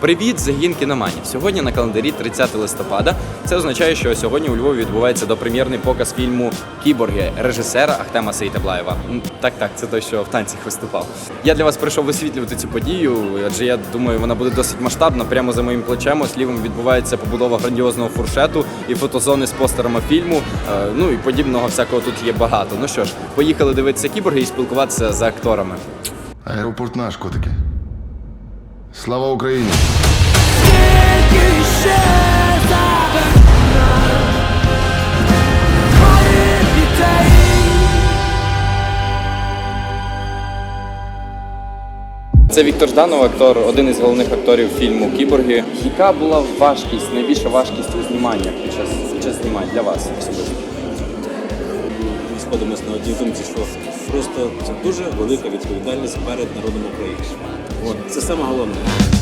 Привіт, загін кіноманів. Сьогодні на календарі 30 листопада. Це означає, що сьогодні у Львові відбувається допрем'єрний показ фільму Кіборги режисера Ахтема Сейтаблаєва. Так, так, це той, що в танцях виступав. Я для вас прийшов висвітлювати цю подію, адже я думаю, вона буде досить масштабна. Прямо за моїм плечем ось лівим відбувається побудова грандіозного фуршету і фотозони з постерами фільму. Е, Ну і подібного всякого тут є багато. Ну що ж, поїхали дивитися кіборги і спілкуватися з акторами. Аеропорт наш, котики. Слава Україні! Це Віктор Жданов, актор, один із головних акторів фільму Кіборги. Яка була важкість, найбільша важкість у зніманнях під час, під час знімань для вас особисто? Ми сходимося на одній думці, що просто це дуже велика відповідальність перед народом України. От це саме головне.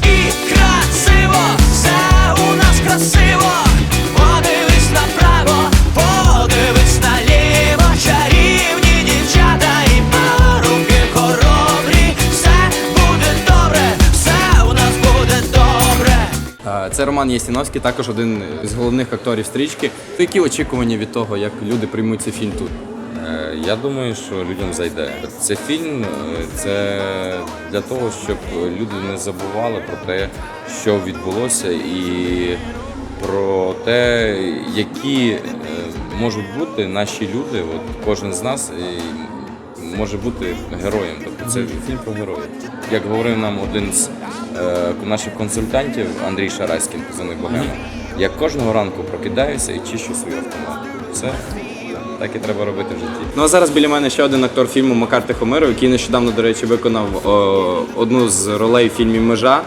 І красиво, все у нас красиво. Подивись направо, подивись наліво, чарівні дівчата і парубки хоробрі. Все буде добре, все у нас буде добре. Це Роман Єсіновський, також один з головних акторів стрічки. Які очікування від того, як люди приймуть цей фільм тут? Е, Я думаю, що людям зайде. Це фільм е, це для того, щоб люди не забували про те, що відбулося, і про те, які е, можуть бути наші люди. От кожен з нас може бути героєм. Тобто це фільм про героїв. Як говорив нам один з наших консультантів Андрій Шараськін, позивний Богема, я кожного ранку прокидаюся і чищу свій автомат. Це так і треба робити в житті. Ну а зараз біля мене ще один актор фільму Макар Тихомиров, який нещодавно, до речі, виконав о, одну з ролей в фільмі Межа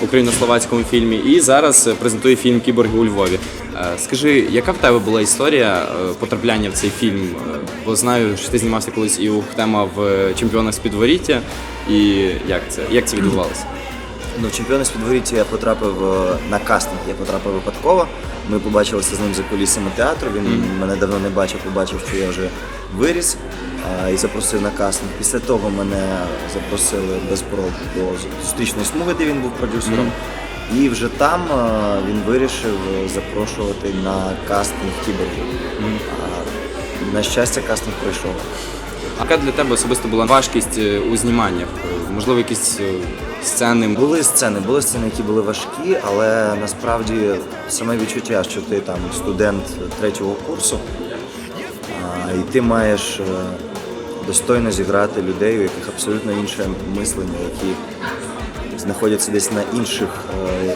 в україно-словацькому фільмі, і зараз презентує фільм Кіборги у Львові. Е, Скажи, яка в тебе була історія е, потрапляння в цей фільм? Е, Бо знаю, що ти знімався колись і у Хтема в чемпіонах з підворіття. І як це? Як це відбувалося? Ну, чемпіони з підворіття я потрапив е, на кастинг, я потрапив випадково. Ми побачилися з ним за кулісами театру. Він мене давно не бачив, побачив, що я вже виріс а, і запросив на кастинг. Після того мене запросили без проб до зустрічної смуги, де він був продюсером. І вже там е, він вирішив е, запрошувати на кастинг кіборгів. А, На щастя, кастинг пройшов. Яка для тебе особисто була важкість е, у зніманнях? Можливо, якісь е, сцени? Були сцени, були сцени, які були важкі, але насправді саме відчуття, що ти там студент третього курсу, і ти маєш е, достойно зіграти людей, у яких абсолютно інше мислення, які знаходяться десь на інших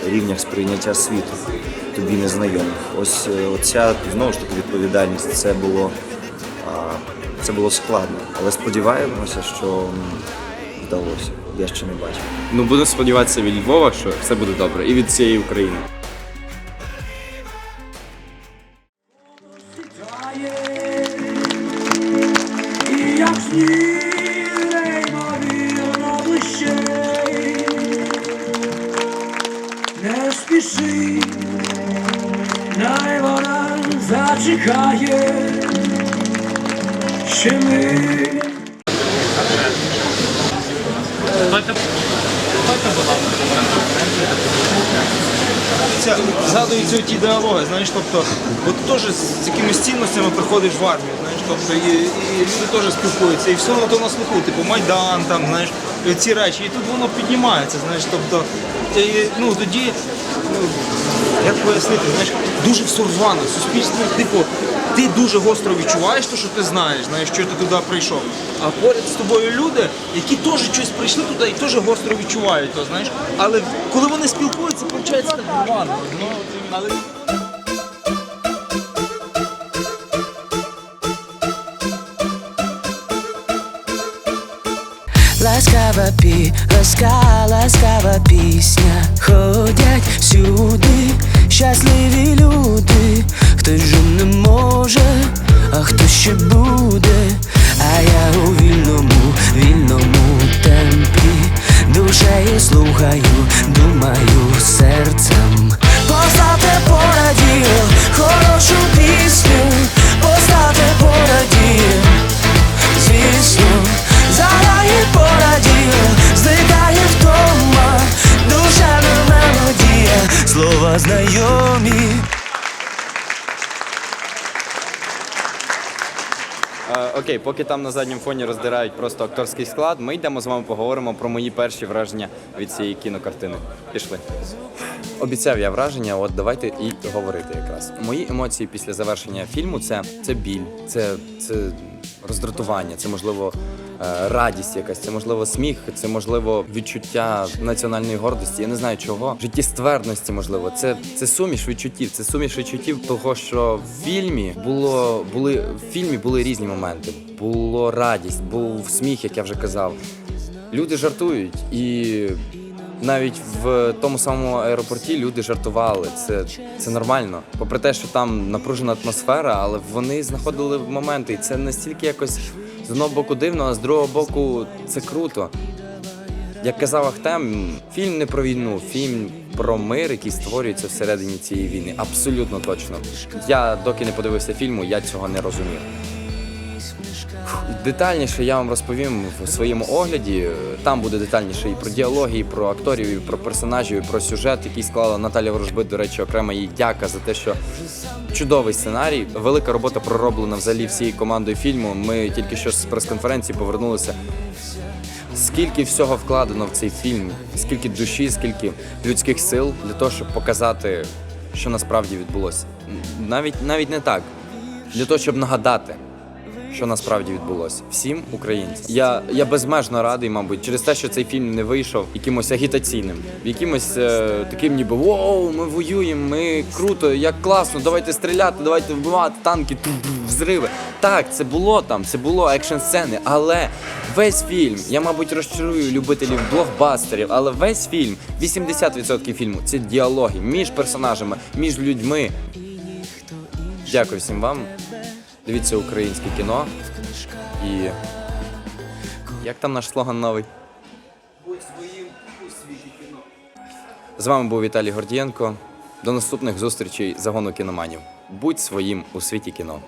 рівнях сприйняття світу, тобі незнайомих. Ось оця знову ж таки відповідальність. Це було, це було складно, але сподіваємося, що вдалося. Я ще не бачив. Ну, буду сподіватися від Львова, що все буде добре, і від всієї України. Не спіши, най вона зачекає, ще ми. Згадуються ті діалоги, знаєш, тобто, от теж з якимись цінностями приходиш в армію, знаєш, тобто, і, і люди теж спілкуються, і все на то на слуху, типу Майдан, там, знаєш, ці речі, і тут воно піднімається, знаєш, тобто, ну, тоді, ну, як пояснити, знаєш, дуже все суспільство, типу, ти дуже гостро відчуваєш те, що ти знаєш, знаєш, що ти туди прийшов. А поряд з тобою люди, які теж щось прийшли туди і теж гостро відчувають то, знаєш. Але коли вони спілкуються, виходить так рвано. Ну, але... Ласкава пі, ласка, ласкава пісня. Ходять всюди щасливі люди. Хтось же не може, а хто ще буде. А я у вільному, вільному темпі. Душею слухаю, думаю серцем. Знайомі. Е, окей, поки там на задньому фоні роздирають просто акторський склад, ми йдемо з вами поговоримо про мої перші враження від цієї кінокартини. Пішли. Обіцяв я враження, от давайте і говорити якраз. Мої емоції після завершення фільму це, це біль, це, це роздратування, це можливо радість якась, це можливо сміх, це можливо відчуття національної гордості. Я не знаю чого. Життєствердності, можливо. Це, це суміш відчуттів. Це суміш відчуттів того, що в фільмі було були в фільмі були різні моменти. Було радість, був сміх, як я вже казав. Люди жартують і. Навіть в тому самому аеропорті люди жартували. Це, це нормально. Попри те, що там напружена атмосфера, але вони знаходили моменти. І це настільки якось з одного боку дивно, а з другого боку це круто. Як казав Ахтем, фільм не про війну, фільм про мир, який створюється всередині цієї війни. Абсолютно точно. Я доки не подивився фільму, я цього не розумів. Детальніше я вам розповім в своєму огляді. Там буде детальніше і про діалоги, і про акторів, і про персонажів, і про сюжет, який склала Наталя Ворожбит. До речі, окрема їй дяка за те, що чудовий сценарій. Велика робота пророблена взагалі всією командою фільму. Ми тільки що з прес-конференції повернулися. Скільки всього вкладено в цей фільм, скільки душі, скільки людських сил для того, щоб показати, що насправді відбулося. Навіть навіть не так. Для того, щоб нагадати, що насправді відбулося всім українцям. Я, я безмежно радий, мабуть, через те, що цей фільм не вийшов якимось агітаційним, якимось е, таким, ніби воу, ми воюємо, ми круто, як класно, давайте стріляти, давайте вбивати танки, взриви. Так, це було там, це було екшн сцени, але весь фільм, я, мабуть, розчарую любителів блокбастерів, але весь фільм, 80% фільму це діалоги між персонажами, між людьми. Дякую всім вам. Дивіться українське кіно. І. Як там наш слоган новий? Будь своїм у світі кіно. З вами був Віталій Гордієнко. До наступних зустрічей загону кіноманів. Будь своїм у світі кіно.